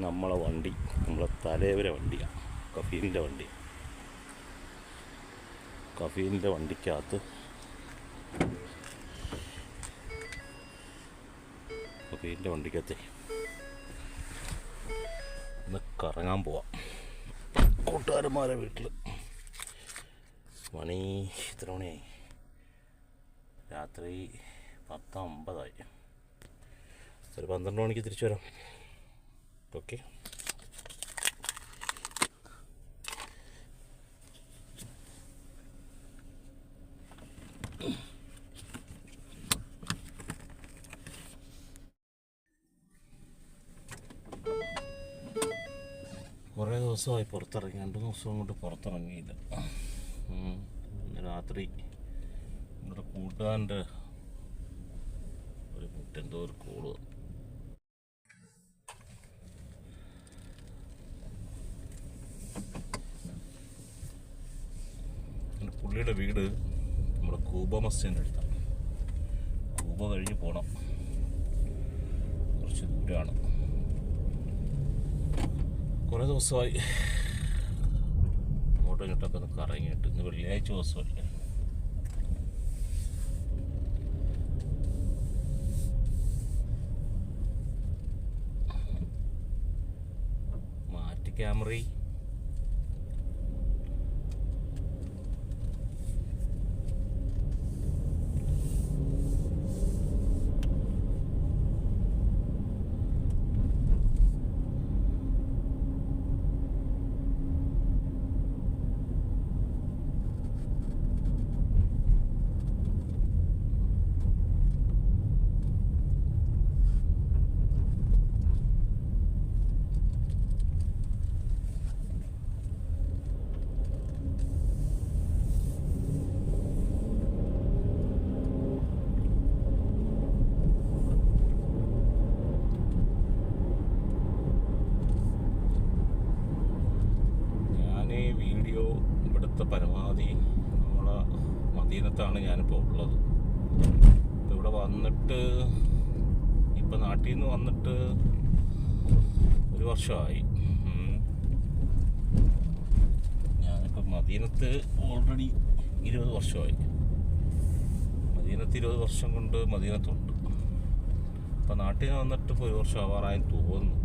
നമ്മളെ വണ്ടി നമ്മളെ തലേവരെ വണ്ടിയാണ് കഫീലിന്റെ വണ്ടി. കഫീലിന്റെ വണ്ടിക്കകത്ത് കഫീലിന്റെ വണ്ടിക്കകത്തെ ഒന്ന് കറങ്ങാൻ പോവാം. കൂട്ടുകാരന്മാരെ വീട്ടിൽ മണി എത്ര മണിയായി രാത്രി പത്ത് അമ്പതായി ഒരു പന്ത്രണ്ട് മണിക്ക് തിരിച്ചു വരാം. ഓക്കെ കുറേ ദിവസമായി പുറത്തിറങ്ങി. രണ്ട് ദിവസം കൊണ്ട് പുറത്തിറങ്ങിയില്ല. രാത്രി നമ്മുടെ കൂട്ടുകാരന്റെ ഒരു എന്തോ ഒരു കോൾ വന്നു. വീട് നമ്മുടെ കൂബ മസ്ജിദിന്റെ അടുത്താണ്. കൂബ കഴിഞ്ഞ് പോകണം കുറച്ച് ദൂരമാണ് കുറേ ദിവസമായി അങ്ങോട്ടും ഇങ്ങോട്ടൊക്കെ ഒന്ന് കറങ്ങിയിട്ട് ഇന്ന് വെള്ളിയാഴ്ച ദിവസമല്ലേ? മാറ്റി ക്യാമറ ഞാൻ ഈ വീഡിയോ ഇവിടുത്തെ പരമാവധി നമ്മളെ മദീനത്താണ് ഞാനിപ്പോൾ ഉള്ളത്. ഇപ്പം ഇവിടെ വന്നിട്ട് ഇപ്പം നാട്ടിൽ നിന്ന് വന്നിട്ട് ഒരു വർഷമായി. ഞാനിപ്പോൾ ഞാനിപ്പം മദീനത്ത് ഓൾറെഡി ഇരുപത് വർഷമായി. മദീനത്ത് ഇരുപത് വർഷം കൊണ്ട് മദീനത്തുണ്ട്. അപ്പം നാട്ടിൽ നിന്ന് വന്നിട്ട് ഇപ്പോൾ ഒരു വർഷം ആവാറായി തോന്നുന്നു.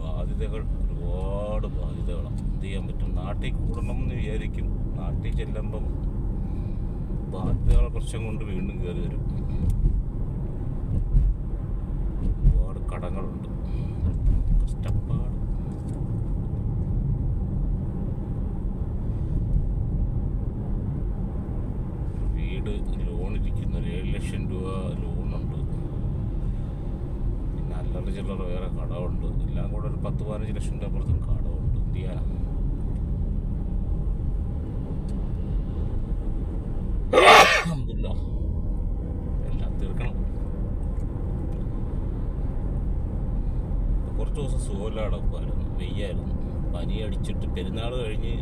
ബാധ്യതകൾ ഒരുപാട് ബാധ്യതകളാണ് എന്ത് ചെയ്യാൻ പറ്റും? നാട്ടിൽ കൂടണം എന്ന് വിചാരിക്കും. നാട്ടിൽ ചെല്ലുമ്പം ബാധ്യതകളെ പ്രശ്നം കൊണ്ട് വീണ്ടും കയറി വരും. ഒരുപാട് കടങ്ങളുണ്ട്. കഷ്ടപ്പാട്. വീട് ലോൺ ഇരിക്കുന്ന. ഒരു ഏഴ് ലക്ഷം രൂപ ലോണുണ്ട്. പിന്നെ അല്ലറ ചില്ലറ വേറെ കടമുണ്ട് എല്ലാം കൂടെ ഒരു പത്ത് പതിനഞ്ച് ലക്ഷം രൂപ പുറത്തും കടമുണ്ട് ചെയ്യാനാ അൽഹംദുലില്ലാ. എല്ലാം തീർക്കണം ഇപ്പൊ കുറച്ച് കിടക്കുമായിരുന്നു വെയ്യായിരുന്നു. പനി അടിച്ചിട്ട് പെരുന്നാൾ കഴിഞ്ഞ്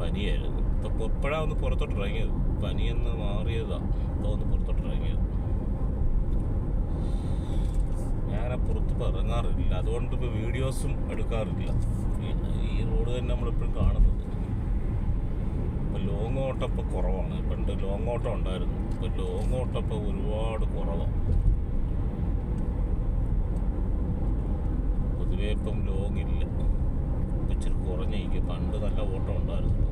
പനിയായിരുന്നു. ഇപ്പം എപ്പോഴാണ് ഒന്ന് പുറത്തോട്ട് ഇറങ്ങിയത്. പനിയെന്ന് മാറിയതാ. ഇപ്പോൾ ഒന്ന് പുറത്തോട്ട് ഇറങ്ങിയത്. ഞാൻ പുറത്ത് ഇറങ്ങാറില്ല. അതുകൊണ്ട് ഇപ്പോൾ വീഡിയോസും എടുക്കാറില്ല. ഈ റോഡ് തന്നെ നമ്മളെപ്പോഴും കാണുന്നത്. ഇപ്പം ലോങ് ഓട്ടം ഇപ്പോൾ കുറവാണ്. പണ്ട് ലോങ് ഓട്ടം ഉണ്ടായിരുന്നു. ഇപ്പം ലോങ് ഓട്ടം ഇപ്പോൾ ഒരുപാട് കുറവാണ് പൊതുവേ ഇപ്പം ലോങ് ഇല്ല ഇപ്പം ഇച്ചിരി കുറഞ്ഞിരിക്കും പണ്ട് നല്ല ഓട്ടം ഉണ്ടായിരുന്നു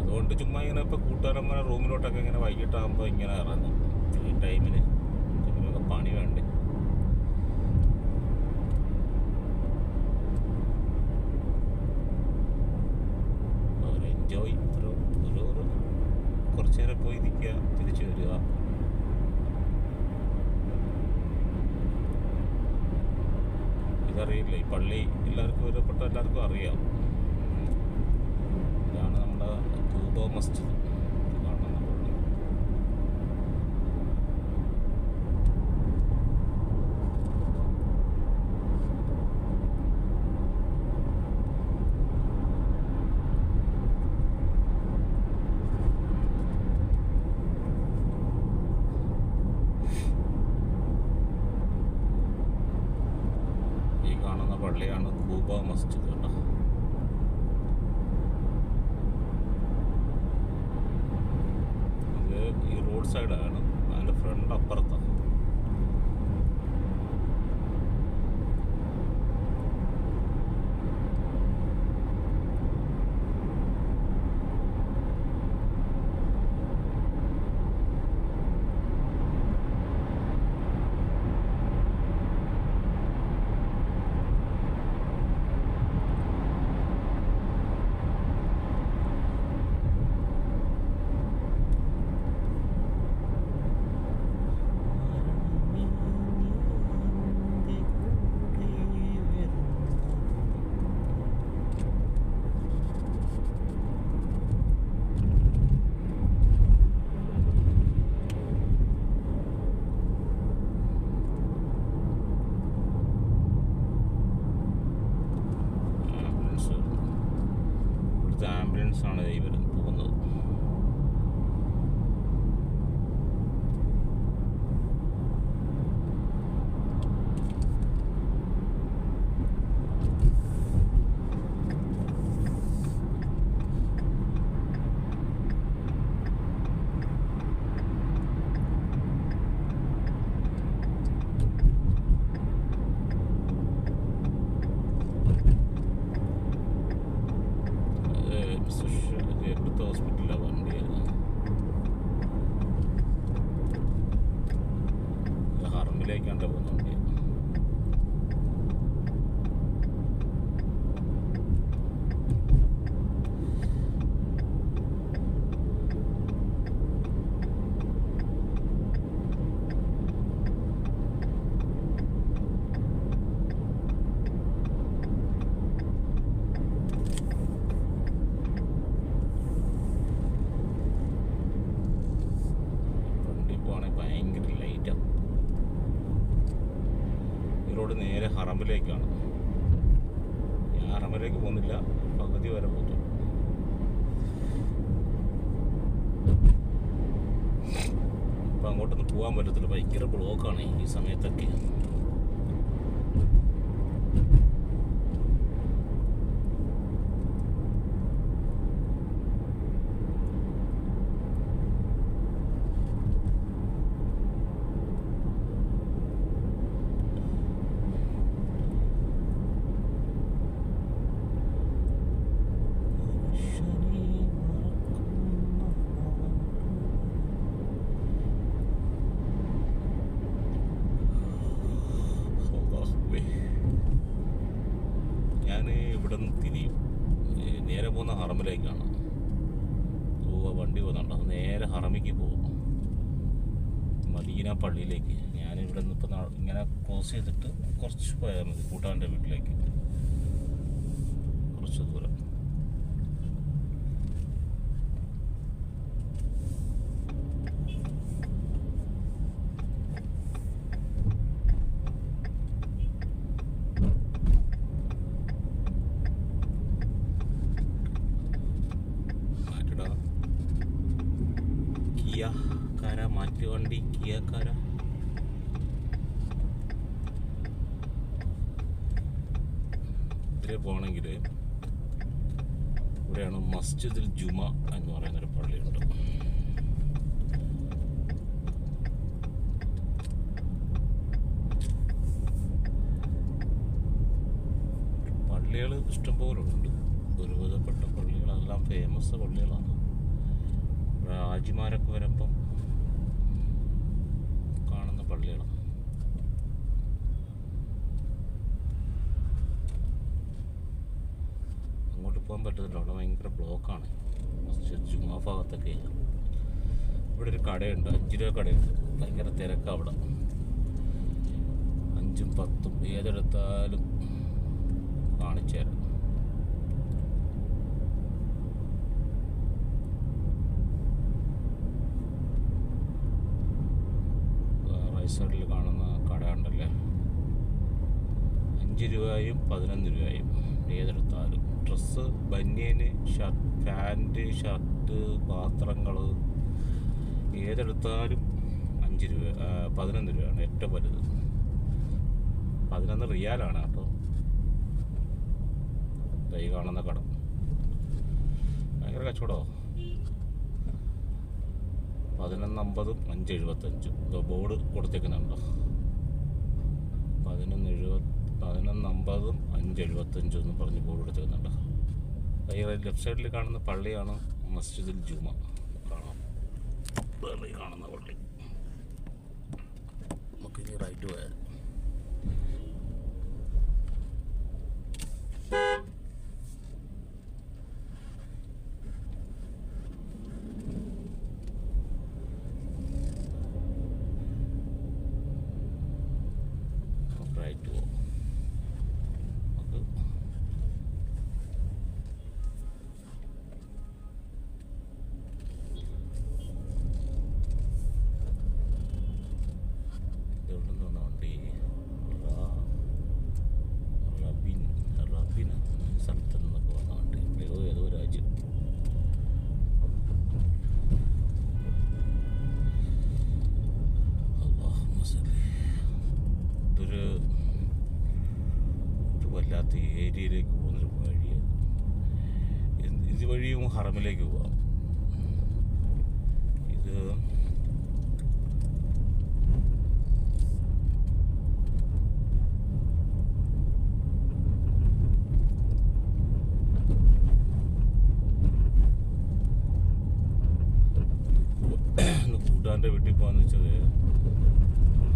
അതുകൊണ്ട് ചുമ്മാ ഇങ്ങനെ ഇപ്പോൾ കൂട്ടുകാരന്മാരെ റൂമിലോട്ടൊക്കെ ഇങ്ങനെ വൈകിട്ടാകുമ്പോൾ ഇങ്ങനെ ഇറങ്ങും. ഈ ടൈമിന് എന്തെങ്കിലുമൊക്കെ പണി വേണ്ടേ? ഒരു എൻജോയ് ഒരു ഒരു കുറച്ച് പോയി നിൽക്കുക തിരിച്ചു വരിക. ഇതറിയില്ല ഈ പള്ളി എല്ലാവർക്കും ഒരുപ്പെട്ട എല്ലാവർക്കും അറിയാം. ഇതാണ് നമ്മുടെ കൂബ മസ്ജിദ് കാണുന്ന പള്ളി പള്ളിയാണ് കൂബ മസ്ജിദ് കേട്ടോ ഇത് ഹറമിലേക്കാണ്ട് പോകുന്ന വണ്ടി വണ്ടി പോവാണെങ്കിൽ ഭയങ്കര ലൈറ്റാണ് ഈ റോഡ് നേരെ ഹറമിലേക്കാണ് ഞാൻ ഹറമിലേക്ക് പോകുന്നില്ല പകുതി വരെ പോകുന്നു അപ്പം അങ്ങോട്ടൊന്നും പോകാൻ പറ്റത്തില്ല. ഭയങ്കര ബ്ലോക്കാണ് ഈ സമയത്തൊക്കെ ഞാൻ ഇവിടെ നിന്ന് തിരിയും ഈ നേരെ പോകുന്ന ഹറമിലേക്കാണ് പോവുക വണ്ടി പോകുന്നുണ്ട് അത് നേരെ ഹറമിക്ക് പോകും. മദീന പള്ളിയിലേക്ക്. ഞാനിവിടെ നിന്ന് ഇപ്പം ഇങ്ങനെ ക്രോസ് ചെയ്തിട്ട് കുറച്ച് പോയാൽ മതി കൂട്ടാന്റെ വീട്ടിലേക്ക്. കുറച്ച് ദൂരം. കിയ കാര മാറ്റി വണ്ടി കിയ കാര. ഇതിലെ പോകണമെങ്കിൽ ഇവിടെയാണ് മസ്ജിദുൽ ജുമ എന്ന് പറയുന്നൊരു പള്ളിയുണ്ട്. പള്ളികൾ ഇഷ്ടംപോലെ ഉണ്ട്. ഒരുവിധപ്പെട്ട പള്ളികളെല്ലാം ഫേമസ് പള്ളികളാണ്. ഇവിടെ ആജിമാരൊക്കെ വരുമ്പം കാണുന്ന പള്ളികളാണ് അങ്ങോട്ട് പോകാൻ പറ്റത്തില്ല. അവിടെ ഭയങ്കര ബ്ലോക്കാണ്. ജുമാ ഭാഗത്തൊക്കെ ഇവിടെ ഒരു കടയുണ്ട്. അഞ്ച് രൂപ കടയുണ്ട്. ഭയങ്കര തിരക്കാണ് അവിടെ. അഞ്ചും പത്തും ഏതെടുത്താലും കാണിച്ചു തരാം റൈറ്റ് സൈഡിൽ കാണുന്ന കട ഉണ്ടല്ലേ അഞ്ച് രൂപയും പതിനൊന്ന് രൂപയും ഏതെടുത്താലും. ഡ്രസ്സ് ബനിയന് ഷർട്ട് പാന്റ് ഷർട്ട് പാത്രങ്ങൾ ഏതെടുത്താലും അഞ്ച് രൂപ പതിനൊന്ന് രൂപയാണ് ഏറ്റവും വലുത്. പതിനൊന്ന് റിയാലാണ് കേട്ടോ കൈ കാണുന്ന കടം. ഭയങ്കര കച്ചവടമോ പതിനൊന്ന് അമ്പതും അഞ്ച് എഴുപത്തഞ്ചും. ബോർഡ് കൊടുത്തേക്കുന്നുണ്ടോ? പതിനൊന്ന് എഴുപത് പതിനൊന്ന് അമ്പതും അഞ്ച് എഴുപത്തഞ്ചും എന്ന് പറഞ്ഞ് ബോർഡ് എടുത്തിരുന്നുണ്ട് ഈ ലെഫ്റ്റ് സൈഡിൽ കാണുന്ന പള്ളിയാണ് മസ്ജിദുൽ ജുമ കാണാം. വേറെ കാണുന്ന പള്ളി. നമുക്കിനി റൈറ്റ് പോയാൽ കൂട്ടാന്റെ വീട്ടിൽ പോകാന്ന് വെച്ചത്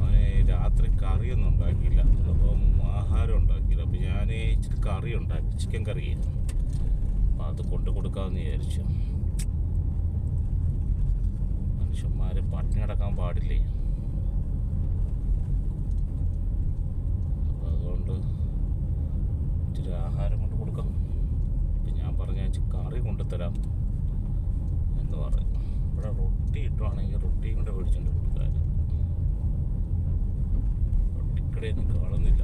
അവന് രാത്രി കറിയൊന്നും ഉണ്ടാക്കിയില്ല. അപ്പം ആഹാരം ഉണ്ടാക്കിയില്ല. അപ്പം ഞാൻ ഇച്ചിരി കറി ഉണ്ടാക്കി ചിക്കൻ കറി അപ്പം അത് കൊണ്ടു കൊടുക്കാമെന്ന് വിചാരിച്ചു. മനുഷ്യന്മാർ പട്ടിണി അടക്കാൻ പാടില്ലേ? അപ്പം അതുകൊണ്ട് ഇച്ചിരി ആഹാരം കൊണ്ട് കൊടുക്കാം. ഞാൻ പറഞ്ഞ കറി കൊണ്ടുതരാം എന്ന് പറയും ഇവിടെ റൊട്ടി കിട്ടുവാണെങ്കിൽ റൊട്ടിയും കൂടെ മേടിച്ചുകൊണ്ട് കൊടുക്കാൻ റൊട്ടിക്കടയൊന്നും കാണുന്നില്ല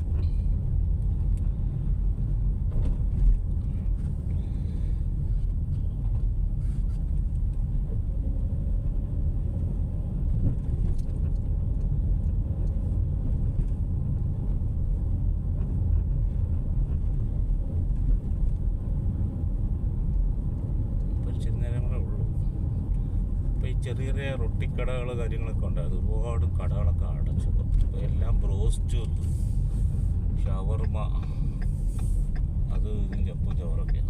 ഇപ്പൊ ഇച്ചിരി നേരം കൂടെ ഉള്ളൂ ഇപ്പം ഈ ചെറിയ ചെറിയ റൊട്ടിക്കടകൾ കാര്യങ്ങളൊക്കെ ഉണ്ട്. അത് ഒരുപാട് കടകളൊക്കെ അടച്ചു. എല്ലാം ബ്രോസ്റ്റ് ഷവർമ. അത് ഇതും ചപ്പും ചവറൊക്കെ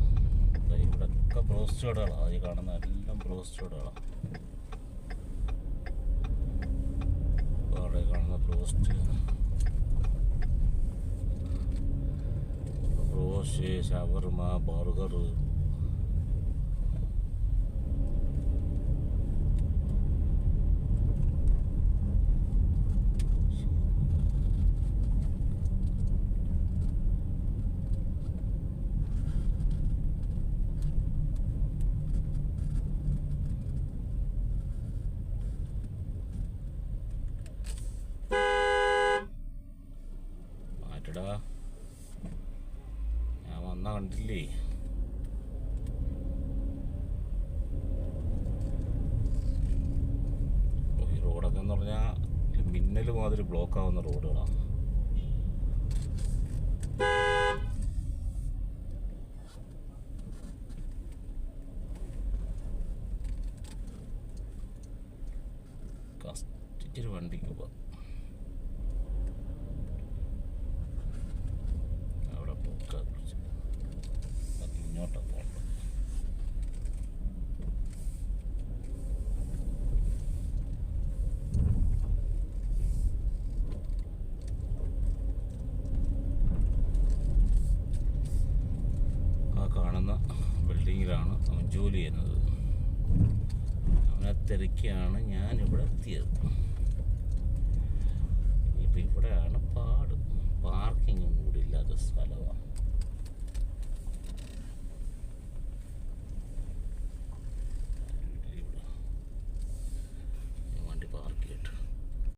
ഇവിടെ ഒക്കെ ബ്രോസ്റ്റ് കടകളാണ് ഈ കാണുന്ന എല്ലാം ബ്രോസ്റ്റ് കടകളാണ് അവിടെ ബ്രോസ്റ്റ്. ബ്രോസ്റ്റ് ഷവർമ ബർഗർ മിന്നൽ മാതിരി ബ്ലോക്ക് ആവുന്ന റോഡുകളാണ് കഷ്ടിച്ചൊരു വണ്ടിക്ക് പോവാം ജോലി ചെയ്യുന്നത്. അങ്ങനെ തിരക്കിയാണ് ഞാൻ ഇവിടെ എത്തിയത്. ഇപ്പം ഇവിടെയാണ് പാട്. പാർക്കിംഗ് ഒന്നും കൂടി ഇല്ലാത്ത സ്ഥലമാണ്